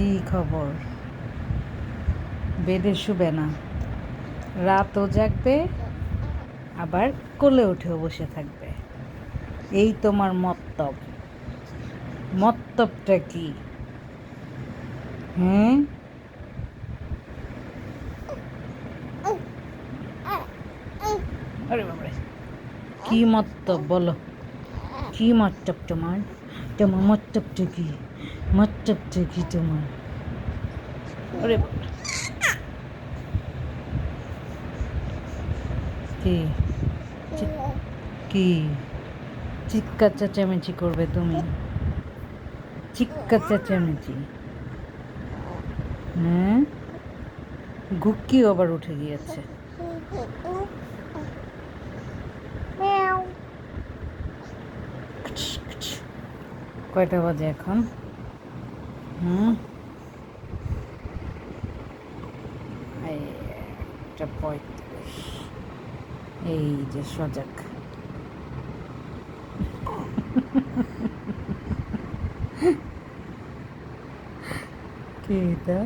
কি খবর? বেডে শুবে না। রাতও জাগবে, আবার কোলে উঠেও বসে থাকবে। এই তোমার মত্তব। মত্তবটা কি? হুম বাবারে। কি মত্তব বলো? কি মত্তব তোমার? তোমার মত্তবটা কি? মত্তবটা কি তোমার। বাবা। কি? কি? চিৎকার চেঁচামেচি করবে তুমি। চিৎকার চেঁচামেচি। হ্যাঁ? গুক্কিও আবার উঠে গিয়েছে। কয়টা বাজে এখন? একটা পঁয়ত্রিশ এই যে সজাগ কি এটা